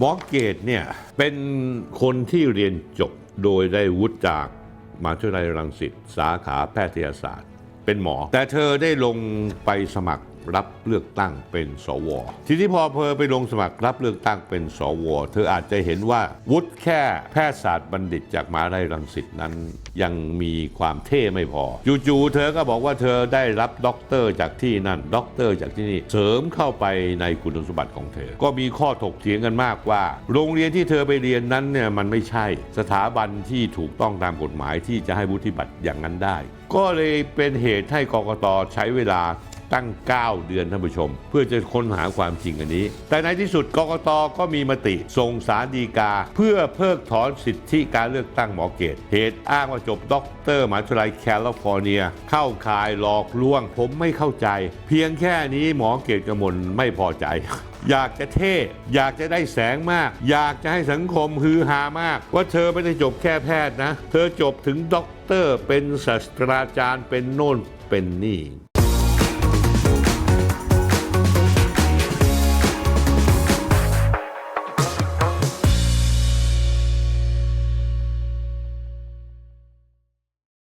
หมอเกตเนี่ยเป็นคนที่เรียนจบโดยได้วุฒิจากมหาวิทยาลัยรังสิตสาขาแพทยศาสตร์ เป็นหมอ แต่เธอได้ลงไปสมัคร รับเลือกตั้งเป็นสว ทีนี้พอเพอไปลงสมัครรับเลือกตั้งเป็นสว เธออาจจะเห็นว่าวุฒิแค่แพทยศาสตร์บัณฑิตจากมหาวิทยาลัยรังสิตนั้น ยังมีความเท่ไม่พอจู่ๆเธอก็บอกว่าเธอได้รับด็อกเตอร์จากที่นั่นด็อกเตอร์จากที่นี่เสริมเข้าไปในคุณสมบัติของเธอ ก็มีข้อถกเถียงกันมากว่า โรงเรียนที่เธอไปเรียนนั้นเนี่ยมันไม่ใช่สถาบันที่ถูกต้องตามกฎหมายที่จะให้วุฒิบัตรอย่างนั้นได้ ก็เลยเป็นเหตุให้กกตใช้เวลา ตั้ง 9 เดือนท่านผู้ชม เพื่อจะค้นหาความจริงอันนี้ แต่ในที่สุดกกตก็มีมติส่งสารดีกา เพื่อเพิกถอนสิทธิการเลือกตั้งหมอเกต เหตุอ้างว่าจบด็อกเตอร์มหาวิทยาลัยแคลิฟอร์เนีย เข้าข่ายหลอกลวง ผมไม่เข้าใจ เพียงแค่นี้หมอเกตกมลไม่พอใจอยากจะเท่ อยากจะได้แสงมาก อยากจะให้สังคมฮือฮามาก ว่าเธอไม่ได้จบแค่แพทย์นะ เธอจบถึงด็อกเตอร์เป็นศาสตราจารย์เป็นโน่นเป็นนี่